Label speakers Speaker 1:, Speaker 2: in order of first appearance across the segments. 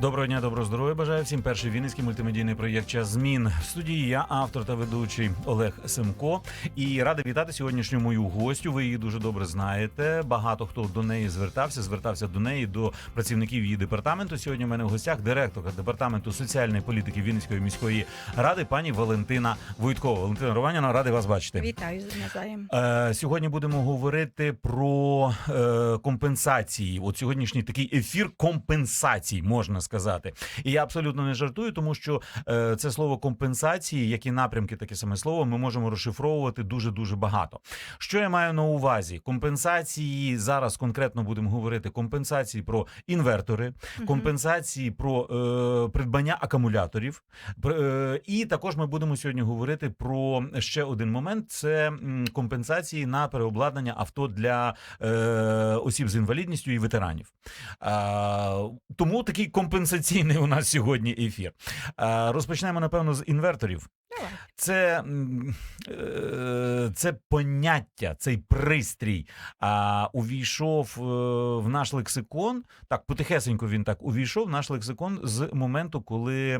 Speaker 1: Доброго дня, доброго здоров'я. Бажаю всім перший вінницький мультимедійний проєкт час змін. В студії я, автор та ведучий Олег Семко. І радий вітати сьогоднішню мою гостю. Ви її дуже добре знаєте. Багато хто до неї звертався, звертався до неї, до працівників її департаменту. Сьогодні в мене в гостях директорка департаменту соціальної політики Вінницької міської ради, пані Валентина Войткова. Валентина Романіна, радий вас бачити.
Speaker 2: Вітаю.
Speaker 1: Е, Сьогодні будемо говорити про е, компенсації. От сьогоднішній такий ефір компенсацій, можна сказати. І я абсолютно не жартую, тому що е, це слово компенсації, як і напрямки, таке саме слово, ми можемо розшифровувати дуже дуже багато. Що я маю на увазі? Компенсації зараз конкретно будемо говорити компенсації про інвертори, компенсації про е, придбання акумуляторів. Е, І також ми будемо сьогодні говорити про ще один момент: це компенсації на переобладнання авто для е, осіб з інвалідністю і ветеранів. А, тому такий компенсаційний у нас сьогодні ефір. Розпочнемо, напевно, з інверторів. Це, е, це поняття, цей пристрій а, увійшов е, в наш лексикон. Так, потихесенько він так увійшов в наш лексикон з моменту, коли е,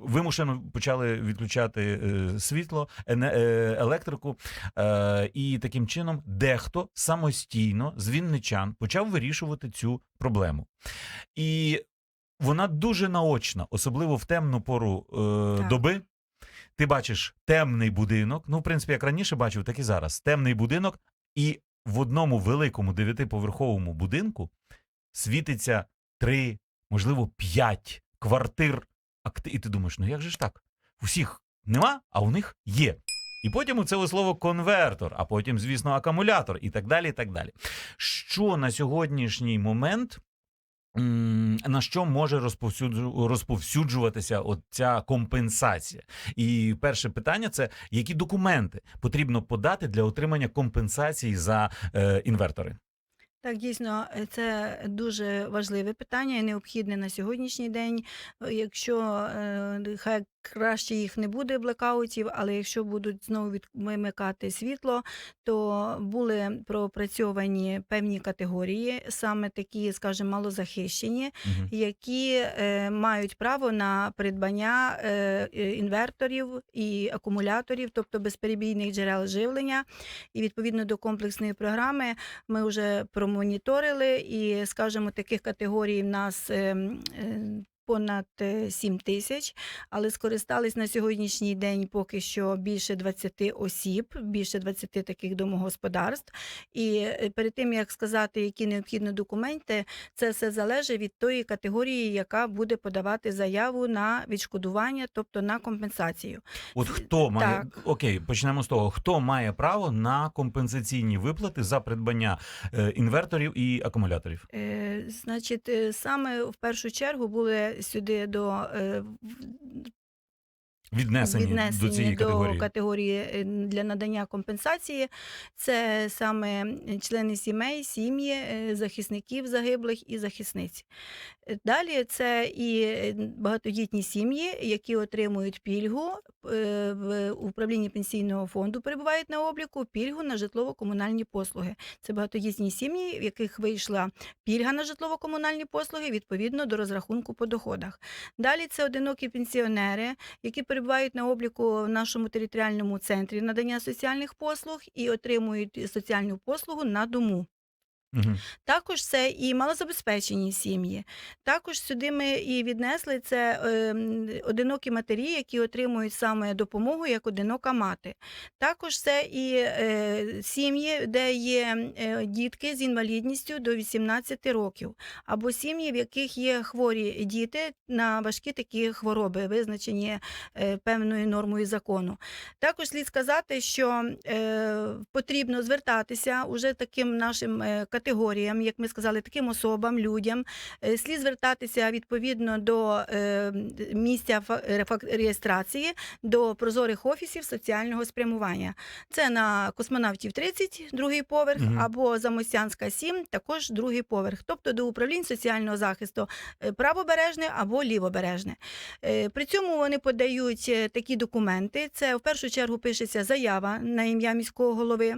Speaker 1: вимушено почали відключати світло, електрику. І таким чином дехто самостійно з вінничан почав вирішувати цю проблему. І вона дуже наочна, особливо в темну пору е, доби. Ти бачиш темний будинок. Ну, в принципі, як раніше бачив, так і зараз. Темний будинок, і в одному великому дев'ятиповерховому будинку світиться три, можливо, п'ять квартир. І ти думаєш, ну як же ж так? У всіх нема, а у них є. І потім у це слово конвертор, а потім, звісно, акумулятор, і так далі. і так далі. Що на сьогоднішній момент на що може розповсюджу- розповсюджуватися от ця компенсація? І перше питання це які документи потрібно подати для отримання компенсації за е, інвертори?
Speaker 2: Так, дійсно, е, це дуже важливе питання і необхідне на сьогоднішній день. Е, Якщо е, хай краще їх не буде блекаутів, але якщо будуть знову вимикати світло, то були пропрацьовані певні категорії, саме такі, скажімо, малозахищені,
Speaker 1: Мгм.
Speaker 2: які е, мають право на придбання е, інверторів і акумуляторів, тобто безперебійних джерел живлення. І відповідно до комплексної програми ми вже промоніторили, і, скажімо, таких категорій в нас. Е, е, Понад 7 тисяч, але скористались на сьогоднішній день поки що більше 20 осіб, більше 20 таких домогосподарств. І е, перед тим як сказати, які необхідні документи, це все залежить від тої категорії, яка буде подавати заяву на відшкодування, тобто на компенсацію.
Speaker 1: От хто має
Speaker 2: Так.
Speaker 1: окей, почнемо з того, хто має право на компенсаційні виплати за придбання е, інверторів і акумуляторів?
Speaker 2: Е, значить, е, саме в першу чергу були сюди до е,
Speaker 1: Віднесені,
Speaker 2: віднесені
Speaker 1: до цієї категорії.
Speaker 2: категорії е, для надання компенсації. Це саме члени сімей, сім'ї е, захисників загиблих і захисниць. Е, Далі це і е, багатодітні сім'ї, які отримують пільгу е, в управлінні пенсійного фонду, перебувають на обліку пільгу на житлово-комунальні послуги. Це багатодітні сім'ї, в яких вийшла пільга на житлово-комунальні послуги відповідно до розрахунку по доходах. Далі це одинокі пенсіонери, які перебувають на обліку в нашому територіальному центрі надання соціальних послуг і отримують соціальну послугу на дому.
Speaker 1: Мгм.
Speaker 2: Також це і малозабезпечені сім'ї. Також сюди ми і віднесли це ем, одинокі матері, які отримують саме допомогу як одинока мати. Також це і е, сім'ї, де є е, дітки з інвалідністю до 18 років, або сім'ї, в яких є хворі діти на важкі такі хвороби, визначені е, певною нормою закону. Також слід сказати, що е, потрібно звертатися уже таким нашим е, категоріям, як ми сказали, таким особам, людям. Е, слід звертатися відповідно до е, місця фа- реєстрації до прозорих офісів соціального спрямування. Це на космонавтів 30, другий поверх,
Speaker 1: Мгм.
Speaker 2: або Замостянська 7, також другий поверх, тобто до управлінь соціального захисту е, правобережне або лівобережне. Е, При цьому вони подають е, такі документи. Це в першу чергу пишеться заява на ім'я міського голови.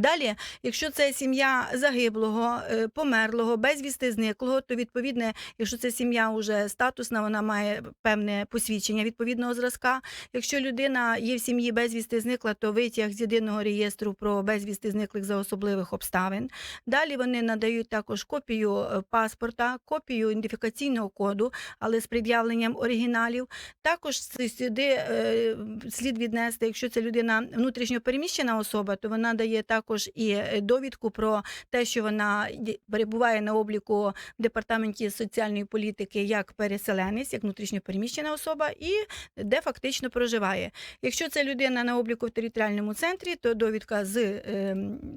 Speaker 2: Далі, якщо це сім'я загиблого, е, померлого, безвісти зниклого, то відповідне, якщо це сім'я вже статусна, вона має певне посвідчення відповідного зразка. Якщо людина є в сім'ї безвісти зникла, то витяг з єдиного реєстру про безвісти зниклих за особливих обставин. Далі вони надають також копію е, паспорта, копію ідентифікаційного коду, але з пред'явленням оригіналів. Також сюди е, слід віднести, якщо це людина внутрішньо переміщена особа, то вона дає також і е, довідку про те, що вона перебуває на обліку в департаменті соціальної політики як переселенець, як внутрішньо переміщена особа, і де фактично проживає. Якщо це людина на обліку в територіальному центрі, то довідка з е,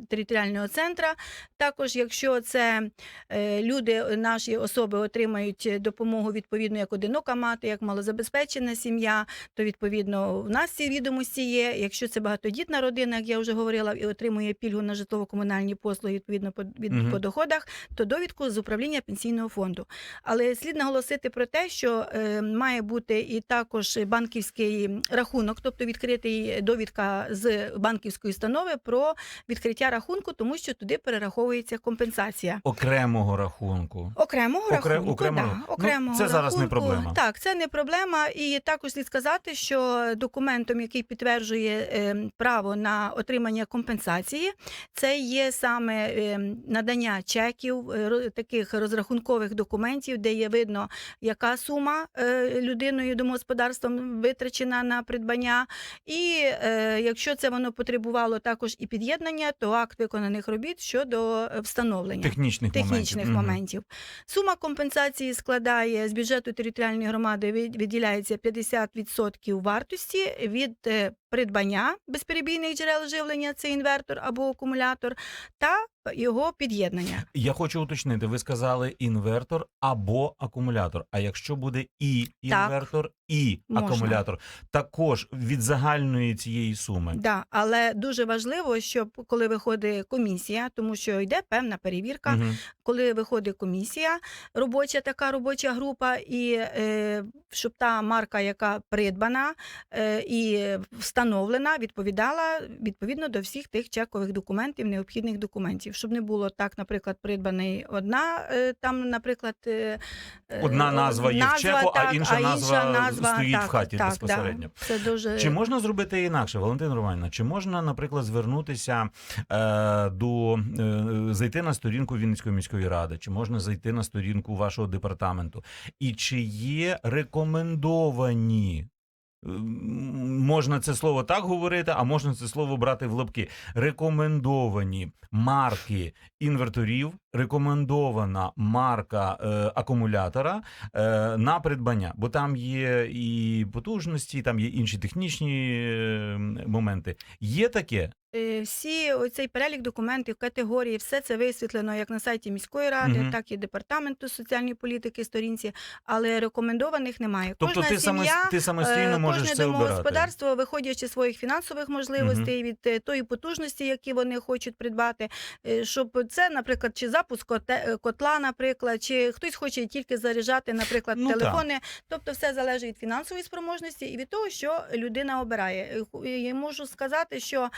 Speaker 2: територіального центра. Також, якщо це е, люди, наші особи отримають допомогу відповідно як одинока мати, як малозабезпечена сім'я, то відповідно в нас ці відомості є. Якщо це багатодітна родина, як я вже говорила, і отримує пільгу на житлово-комунальні послуги відповідно по, від,
Speaker 1: Мгм.
Speaker 2: по доходах, то довідку з управління пенсійного фонду. Але слід наголосити про те, що е, має бути і також банківський рахунок, тобто відкритий довідка з банківської установи про відкриття рахунку, тому що туди перераховується компенсація.
Speaker 1: Окремого рахунку.
Speaker 2: Окремого
Speaker 1: Окре-
Speaker 2: рахунку,
Speaker 1: окремого.
Speaker 2: да,
Speaker 1: Ну,
Speaker 2: окремого
Speaker 1: це зараз не проблема.
Speaker 2: Так, це не проблема. І також слід сказати, що документом, який підтверджує е, право на отримання компенсації, це є саме е, надання чеків, е, таких розрахункових документів, де є видно, яка сума е, людиною домогосподарством витрачена на придбання. І якщо це воно потребувало також і під'єднання, то акт виконаних робіт щодо встановлення
Speaker 1: Технічних,
Speaker 2: технічних
Speaker 1: моментів.
Speaker 2: Моментів. Сума компенсації складає з бюджету територіальної громади виділяється 50% вартості від придбання безперебійних джерел живлення, це інвертор або акумулятор, та його під'єднання.
Speaker 1: Я хочу уточнити, ви сказали інвертор або акумулятор. А якщо буде і інвертор, і
Speaker 2: Можна.
Speaker 1: акумулятор, також від загальної цієї суми.
Speaker 2: Да, але дуже важливо, щоб коли виходить комісія, тому що йде певна перевірка,
Speaker 1: Мгм.
Speaker 2: коли виходить комісія, робоча така робоча група, і е, щоб та марка, яка придбана е, і встановлена, відповідала відповідно до всіх тих чекових документів, необхідних документів, щоб не було так, наприклад, придбаний одна е, там, наприклад, е, е,
Speaker 1: Одна назва є в чеку, а
Speaker 2: так,
Speaker 1: інша назва стоїть в хаті
Speaker 2: так,
Speaker 1: безпосередньо.
Speaker 2: Да. Це дуже
Speaker 1: Чи можна зробити інакше, Валентина Романівна? Чи можна, наприклад, звернутися е, до е, зайти на сторінку Вінницької міської ради, чи можна зайти на сторінку вашого департаменту? І чи є рекомендовані? Можна це слово так говорити, а можна це слово брати в лапки. Рекомендовані марки інверторів, рекомендована марка е, акумулятора е, на придбання, бо там є і потужності, там є інші технічні е, моменти. Є таке?
Speaker 2: Е, Всі оцей перелік документів, категорії, все це висвітлено як на сайті міської ради,
Speaker 1: Мгм.
Speaker 2: так і департаменту соціальної політики сторінці, але рекомендованих немає.
Speaker 1: Тобто
Speaker 2: Кожна
Speaker 1: ти,
Speaker 2: сім'я,
Speaker 1: ти самостійно
Speaker 2: е,
Speaker 1: можеш
Speaker 2: кожне
Speaker 1: це обирати.
Speaker 2: домогосподарство, виходячи з своїх фінансових можливостей від е, тої потужності, які вони хочуть придбати, щоб це, наприклад, чи запуск котла, наприклад, чи хтось хоче тільки заряджати, наприклад,
Speaker 1: Ну, так.
Speaker 2: телефони. Тобто, все залежить від фінансової спроможності і від того, що людина обирає. Я можу сказати, що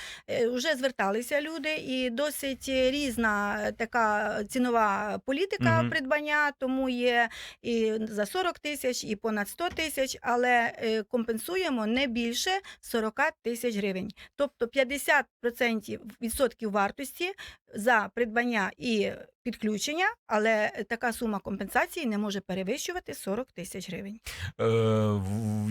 Speaker 2: вже зверталися люди, і досить різна така цінова політика
Speaker 1: Мгм.
Speaker 2: придбання, тому є і за 40 тисяч, і понад 100 тисяч, але е, компенсуємо не більше 40 тисяч гривень. Тобто 50% відсотків вартості за придбання і підключення, але така сума компенсації не може перевищувати 40 тисяч гривень.
Speaker 1: Е,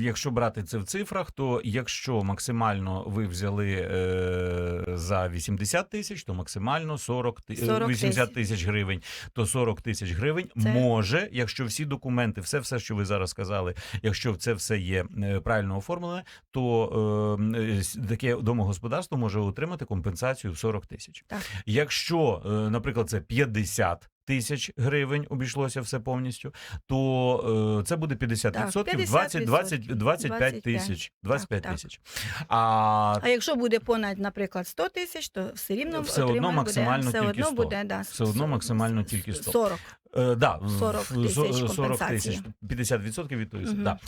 Speaker 1: якщо брати це в цифрах, то якщо максимально ви взяли е, за 80 тисяч, то максимально 40, ти- е,
Speaker 2: 40
Speaker 1: 80 тисяч гривень, то 40 тисяч гривень
Speaker 2: Це-
Speaker 1: може, якщо всі документи, все, все, що ви зараз сказали, якщо це все є е, правильно оформлене, то е, е, таке домогосподарство може отримати компенсацію в 40 тисяч. Якщо, е, наприклад, це 50 тисяч гривень обійшлося все повністю, то е, це буде 50
Speaker 2: Так,
Speaker 1: відсотків, 20, 20,
Speaker 2: 50%,
Speaker 1: 25 тисяч. 25
Speaker 2: так.
Speaker 1: тисяч. А
Speaker 2: А якщо буде понад, наприклад, 100 тисяч, то все рівно
Speaker 1: Все одно максимально
Speaker 2: буде, все
Speaker 1: тільки
Speaker 2: одно
Speaker 1: 100.
Speaker 2: буде, да,
Speaker 1: Все одно максимально тільки 100.
Speaker 2: 40.
Speaker 1: Е, да,
Speaker 2: 40 тисяч
Speaker 1: 40 тисяч, 50% від суми.
Speaker 2: Мгм.
Speaker 1: Да.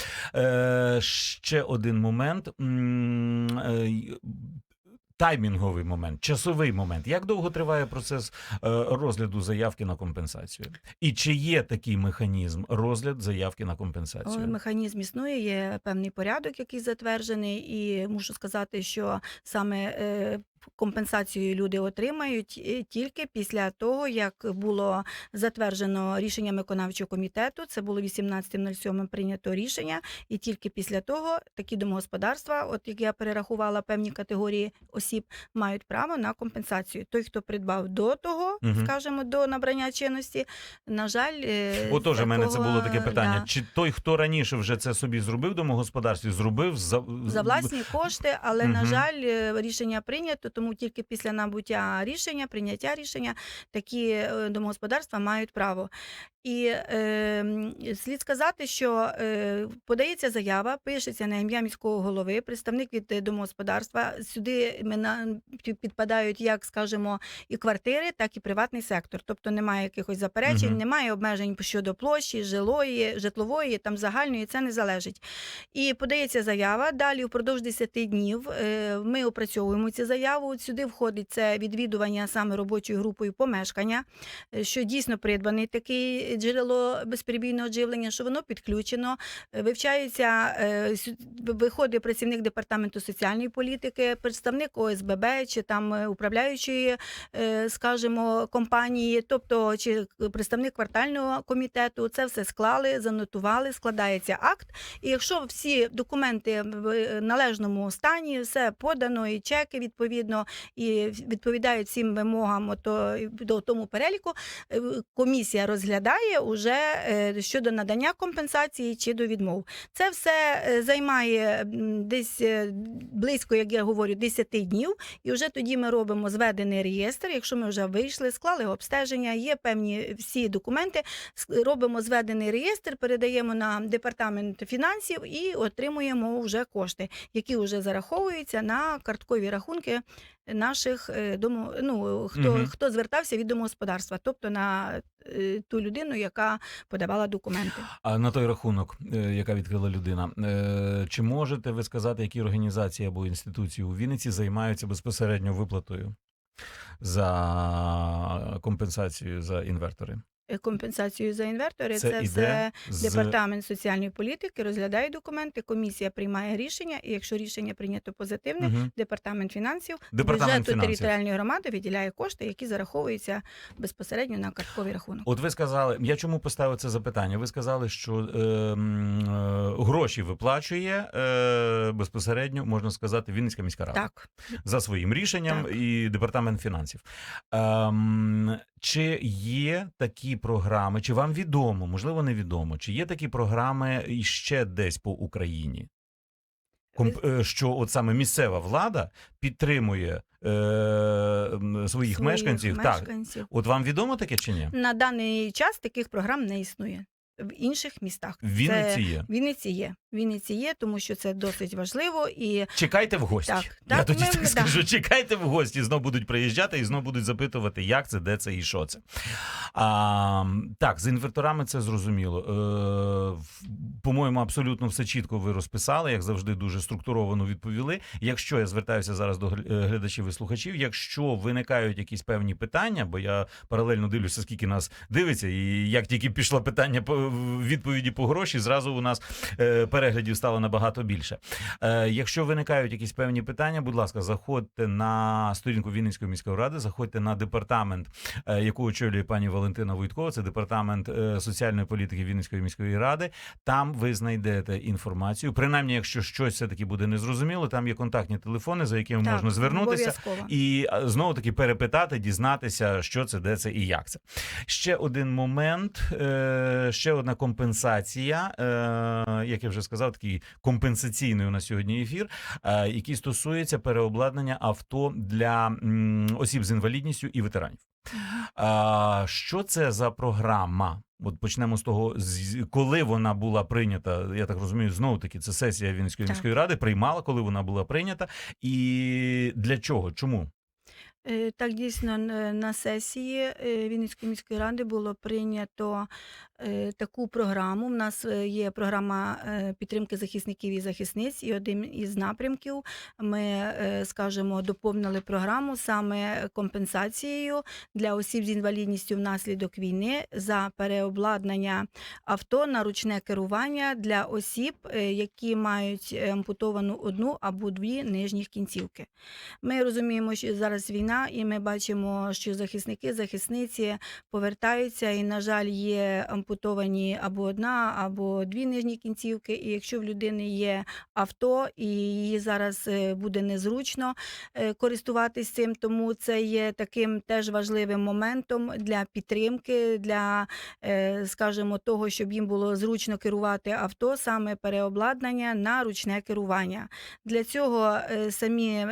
Speaker 1: Е, ще один момент. Е, таймінговий момент, часовий момент. Як довго триває процес е, розгляду заявки на компенсацію? І чи є такий механізм розгляд заявки на компенсацію?
Speaker 2: Механізм існує, є певний порядок, який затверджений, і мушу сказати, що саме е, компенсацію люди отримають тільки після того, як було затверджено рішенням виконавчого комітету. Це було 18.07 прийнято рішення, і тільки після того такі домогосподарства, от як я перерахувала певні категорії осіб, мають право на компенсацію. Той, хто придбав до того,
Speaker 1: Мгм.
Speaker 2: скажімо, до набрання чинності, на жаль, е,
Speaker 1: Отож, у мене це було таке питання.
Speaker 2: да.
Speaker 1: Чи той, хто раніше вже це собі зробив домогосподарстві, зробив за,
Speaker 2: за власні кошти, але на жаль, е, рішення прийнято, тому тільки після набуття рішення, прийняття рішення, такі е, домогосподарства мають право. І е, слід сказати, що е, подається заява, пишеться на ім'я міського голови, представник від е, домогосподарства. Сюди підпадають як, скажімо, і квартири, так і приватний сектор. Тобто немає якихось заперечень,
Speaker 1: Мгм.
Speaker 2: немає обмежень щодо площі, жилої, житлової, там загальної, це не залежить. І подається заява. Далі впродовж 10 днів е, ми опрацьовуємо цю заяву. От Сюди входить це відвідування саме робочою групою помешкання, е, що дійсно придбаний такий джерело безперебійного живлення, що воно підключено. Е, Вивчається е, виходить працівник департаменту соціальної політики, представник ОСББ чи там управляючої, скажімо, компанії, тобто чи представник квартального комітету. Це все склали, занотували, складається акт. І якщо всі документи в належному стані, все подано, і чеки відповідно, і відповідають всім вимогам ото, до тому переліку, е, комісія розглядає уже е, щодо надання компенсації чи до відмов. Це все е, займає десь близько, як я говорю, 10 днів, і вже тоді ми робимо зведений реєстр. Якщо ми вже вийшли, склали обстеження, є певні всі документи, робимо зведений реєстр, передаємо на департамент фінансів і отримуємо вже кошти, які вже зараховуються на карткові рахунки наших е, дому, ну, хто,
Speaker 1: Мгм.
Speaker 2: хто звертався від домогосподарства, тобто на е, ту людину, яка подавала документи.
Speaker 1: А на той рахунок, е, яка відкрила людина, чи можете ви сказати, які організації або інституції у Вінниці займаються безпосередньо виплатою за компенсацію за інвертори?
Speaker 2: Е, Компенсацію за інвертори
Speaker 1: Це
Speaker 2: це, все
Speaker 1: з
Speaker 2: департамент соціальної політики розглядає документи. Комісія приймає рішення, і якщо рішення прийнято позитивне,
Speaker 1: Мгм.
Speaker 2: департамент фінансів
Speaker 1: департамент
Speaker 2: бюджету
Speaker 1: фінансів.
Speaker 2: територіальної громади виділяє кошти, які зараховуються безпосередньо на картковий рахунок.
Speaker 1: От ви сказали, я чому поставив це запитання? Ви сказали, що е, е, гроші виплачує е, безпосередньо, можна сказати, Вінницька міська рада
Speaker 2: Так,
Speaker 1: за своїм рішенням
Speaker 2: Так.
Speaker 1: і департамент фінансів. Ем, чи є такі програми, чи вам відомо, можливо, невідомо, чи є такі програми іще десь по Україні? Комп, е, що от саме місцева влада підтримує е, своїх, своїх, мешканців. Так,
Speaker 2: мешканців.
Speaker 1: от вам відомо таке чи ні?
Speaker 2: На даний час таких програм не існує в інших містах.
Speaker 1: В Вінниці
Speaker 2: Це...
Speaker 1: є.
Speaker 2: В Вінниці є. В Вінниці є, тому що це досить важливо і
Speaker 1: Чекайте в гості.
Speaker 2: Так,
Speaker 1: Я тоді
Speaker 2: ми-
Speaker 1: так
Speaker 2: да.
Speaker 1: скажу. Чекайте в гості. Знов будуть приїжджати і знов будуть запитувати, як це, де це і що це. А, так, з інверторами це зрозуміло. По-моєму, абсолютно все чітко ви розписали, як завжди, дуже структуровано відповіли. Якщо я звертаюся зараз до е, глядачів і слухачів, якщо виникають якісь певні питання, бо я паралельно дивлюся, скільки нас дивиться, і як тільки пішло питання по відповіді по гроші, зразу у нас е, переглядів стало набагато більше. Е, якщо виникають якісь певні питання, будь ласка, заходьте на сторінку Вінницької міської ради, заходьте на департамент, яку очолює пані Валентина Войткова. Це департамент соціальної політики Вінницької міської ради. Там ви знайдете інформацію. Принаймні, якщо щось все таки буде незрозуміло, там є контактні телефони, за якими
Speaker 2: так,
Speaker 1: можна звернутися. І знову таки перепитати, дізнатися, що це, де це і як це. Ще один момент, е, ще одна компенсація, е, як я вже сказав, такий компенсаційний у нас сьогодні ефір, е, який стосується переобладнання авто для осіб з інвалідністю і ветеранів. Що це за програма? От почнемо з того, коли вона була прийнята. Я так розумію, знову таки це сесія Вінницької
Speaker 2: Так.
Speaker 1: міської ради приймала, коли вона була прийнята, і для чого? Чому?
Speaker 2: Е, Так, дійсно, на сесії е, Вінницької міської ради було прийнято таку програму. У нас е, є програма е, підтримки захисників і захисниць, і один із напрямків ми, е, скажімо, доповнили програму саме компенсацією для осіб з інвалідністю внаслідок війни за переобладнання авто на ручне керування для осіб, е, які мають ампутовану одну або дві нижніх кінцівки. Ми розуміємо, що зараз війна, і ми бачимо, що захисники, захисниці повертаються, і, на жаль, є ампутовані або одна, або дві нижні кінцівки. І якщо в людини є авто, і її зараз е, буде незручно е, користуватись цим, тому це є таким теж важливим моментом для підтримки, для, е, скажімо, того, щоб їм було зручно керувати авто, саме переобладнання на ручне керування. Для цього самі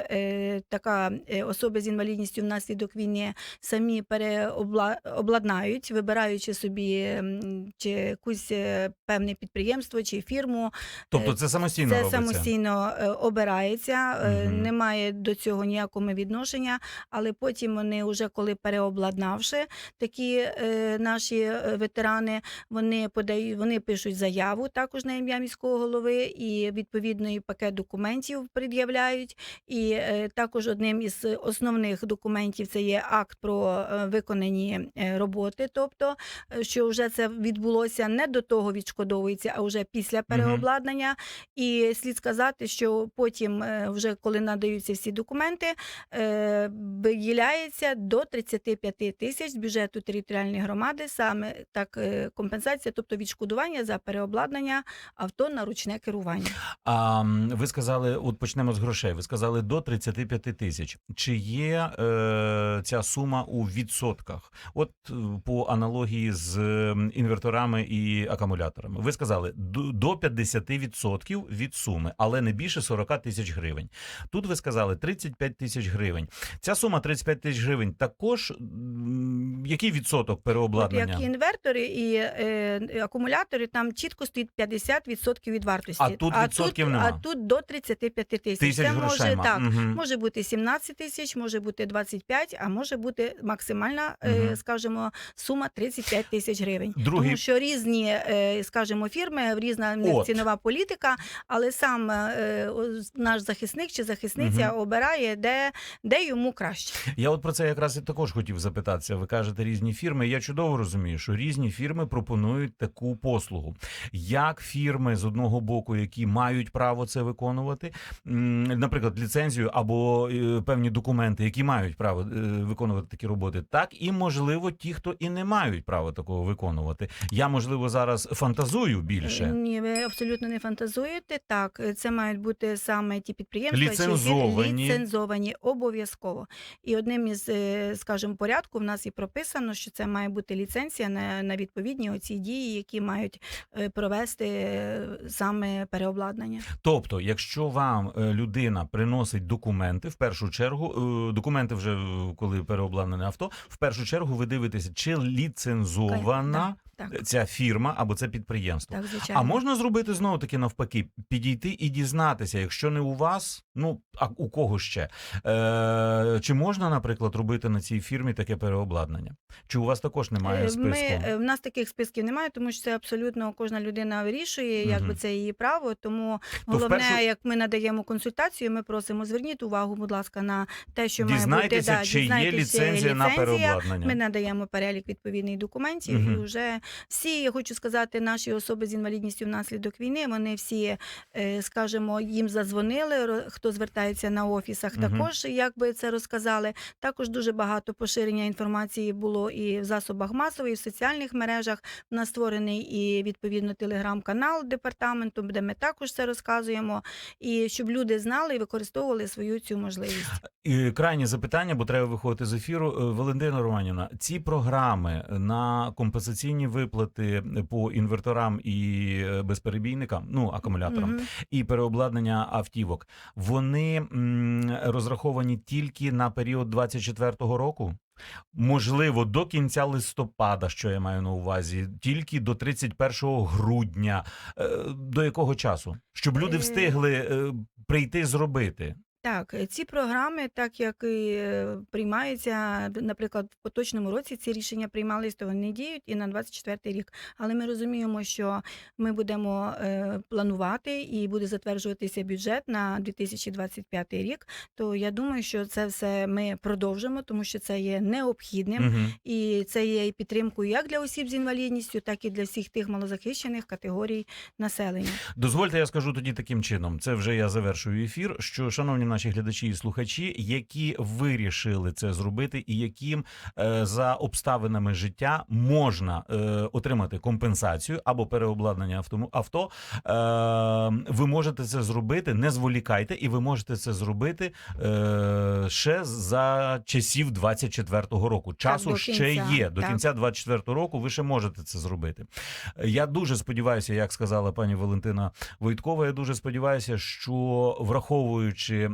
Speaker 2: така особи з інвалідністю внаслідок війни самі переобладнають, вибираючи собі чи якусь е, певне підприємство чи фірму.
Speaker 1: Тобто
Speaker 2: Е,
Speaker 1: це самостійно
Speaker 2: Це
Speaker 1: робиться?
Speaker 2: самостійно е, обирається,
Speaker 1: Мгм.
Speaker 2: немає до цього ніякого відношення, але потім вони, вже коли переобладнавши такі наші ветерани, вони подають, вони пишуть заяву також на ім'я міського голови і відповідний пакет документів пред'являють. І також одним із основних документів це є акт про виконані роботи, тобто що вже це відбулося не до того відшкодовується, а вже після переобладнання. І слід сказати, що потім, е, вже коли надаються всі документи, е, виділяється до 35 тисяч з бюджету територіальної громади, саме так е, компенсація, тобто відшкодування за переобладнання авто на ручне керування.
Speaker 1: А ви сказали, от почнемо з грошей. Ви сказали до 35 тисяч. Чи є е, ця сума у відсотках? От по аналогії з інверторами і акумуляторами. Ви сказали до до 50% від суми, але не більше 40 тисяч гривень. Тут ви сказали 35 тисяч гривень. Ця сума 35 тисяч гривень. Також який відсоток
Speaker 2: От
Speaker 1: переобладнання?
Speaker 2: як і інвертори і е, акумулятори, там чітко стоїть 50% від вартості.
Speaker 1: А тут відсотків
Speaker 2: тут,
Speaker 1: нема?
Speaker 2: А тут до 35 тисяч.
Speaker 1: Тисяч
Speaker 2: Це
Speaker 1: грошей.
Speaker 2: може
Speaker 1: ма.
Speaker 2: так.
Speaker 1: Мгм.
Speaker 2: Може бути 17 тисяч, може бути 25, а може бути максимальна,
Speaker 1: Мгм.
Speaker 2: скажімо, сума 35 тисяч гривень.
Speaker 1: Другий-
Speaker 2: Тому що різні, е, скажімо, фірми, різна
Speaker 1: От.
Speaker 2: цінова політика, але сам е, наш захисник чи захисниця обирає, де, де йому краще.
Speaker 1: Я от про це якраз і також хотів запитатися. Ви кажете різні фірми. Я чудово розумію, що різні фірми пропонують таку послугу. Як фірми з одного боку, які мають право це виконувати, наприклад, ліцензію або е, певні документи, які мають право е, виконувати такі роботи, так і можливо ті, хто і не мають права такого виконувати. Я можливо зараз фантазую більше.
Speaker 2: Ні, ви абсолютно не фантазуєте. Так, е, це мають бути саме ті підприємства, чи фірми
Speaker 1: Ліцензовані.
Speaker 2: ліцензовані обов'язково. І одним із, е, скажімо, порядку в нас і прописано, що це має бути ліцензія на, на відповідні оці дії, які мають е, провести е, саме переобладнання.
Speaker 1: Тобто, якщо вам е, людина приносить документи, в першу чергу, е, документи вже е, коли переобладнане авто, в першу чергу ви дивитеся, чи ліцензована
Speaker 2: Так,
Speaker 1: ця фірма або це підприємство.
Speaker 2: так, звичайно.
Speaker 1: А можна зробити знову таки навпаки, підійти і дізнатися, якщо не у вас, ну а у кого ще? Е, чи можна, наприклад, робити на цій фірмі таке переобладнання? Чи у вас також немає
Speaker 2: Е,
Speaker 1: списку?
Speaker 2: Ми, е, в нас таких списків немає, тому що це абсолютно кожна людина вирішує,
Speaker 1: Мгм.
Speaker 2: якби це її право. Тому
Speaker 1: То
Speaker 2: головне,
Speaker 1: вперше-
Speaker 2: як ми надаємо консультацію, ми просимо зверніть увагу, будь ласка, на те, що має бути да,
Speaker 1: чи є
Speaker 2: є
Speaker 1: ліцензія на переобладнання.
Speaker 2: Ми надаємо перелік відповідних документів,
Speaker 1: Мгм.
Speaker 2: і вже всі, я хочу сказати, наші особи з інвалідністю внаслідок війни, вони всі, е, скажімо, їм задзвонили, хто звертається на офісах,
Speaker 1: Мгм.
Speaker 2: також якби це розказали. Також дуже багато поширення інформації було і в засобах масової, і в соціальних мережах. У нас створений і відповідно телеграм-канал департаменту, де ми також це розказуємо, і щоб люди знали і використовували свою цю можливість.
Speaker 1: І крайнє запитання, бо треба виходити з ефіру. Е, Валентина Романівна, ці програми на компенсаційні виплати по інверторам і е, безперебійникам, ну акумуляторам,
Speaker 2: Мгм.
Speaker 1: і переобладнання автівок, вони м, розраховані тільки на період 24-го року. Можливо, до кінця листопада, що я маю на увазі, тільки до 31 грудня. Е, До якого часу? Щоб люди
Speaker 2: Е,
Speaker 1: встигли прийти зробити.
Speaker 2: Так, е, ці програми, так як і е, приймаються, д- наприклад, в поточному році ці рішення приймались, то вони діють і на 24 рік. Але ми розуміємо, що ми будемо е, планувати і буде затверджуватися бюджет на 2025 рік. То я думаю, що це все ми продовжимо, тому що це є необхідним.
Speaker 1: Мгм.
Speaker 2: І це є і підтримкою як для осіб з інвалідністю, так і для всіх тих малозахищених категорій населення.
Speaker 1: Дозвольте, я скажу тоді таким чином. Це вже я завершую ефір. Що, шановні наші глядачі і слухачі, які вирішили це зробити, і яким е, за обставинами життя можна е, отримати компенсацію або переобладнання авто, е, ви можете це зробити, не зволікайте, і ви можете це зробити е, ще за часів 24-го року. Часу
Speaker 2: до
Speaker 1: ще
Speaker 2: кінця,
Speaker 1: є до
Speaker 2: так.
Speaker 1: кінця 24-го року. Ви ще можете це зробити. Я дуже сподіваюся, як сказала пані Валентина Войткова. Я дуже сподіваюся, що враховуючи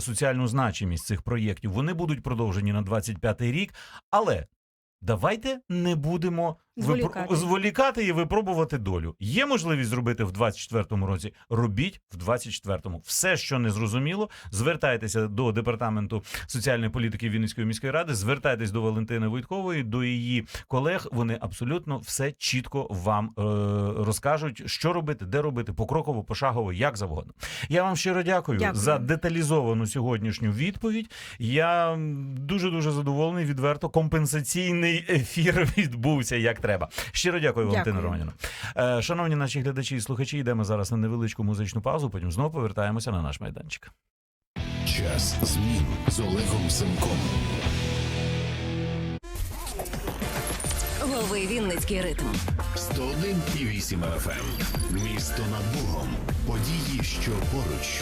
Speaker 1: соціальну значимість цих проєктів, вони будуть продовжені на 25-й рік. Але давайте не будемо випро-
Speaker 2: Зволікати.
Speaker 1: зволікати і випробувати долю. Є можливість зробити в 24-му році. Робіть в 24-му. Все, що не зрозуміло, звертайтеся до департаменту соціальної політики Вінницької міської ради. Звертайтесь до Валентини Войткової, до її колег. Вони абсолютно все чітко вам е, розкажуть, що робити, де робити, покроково, пошагово, як завгодно. Я вам щиро дякую,
Speaker 2: Дякую.
Speaker 1: за деталізовану сьогоднішню відповідь. Я дуже дуже задоволений. Відверто компенсаційний ефір відбувся як треба. Щиро дякую, Валентина
Speaker 2: Дякую.
Speaker 1: Романівна. Е, шановні наші глядачі і слухачі, йдемо зараз на невеличку музичну паузу. Потім знову повертаємося на наш майданчик.
Speaker 3: Час змін з Олегом Семком.
Speaker 4: Лови Вінницький ритм.
Speaker 3: 101,8 FM. Місто над Богом. Події, що поруч.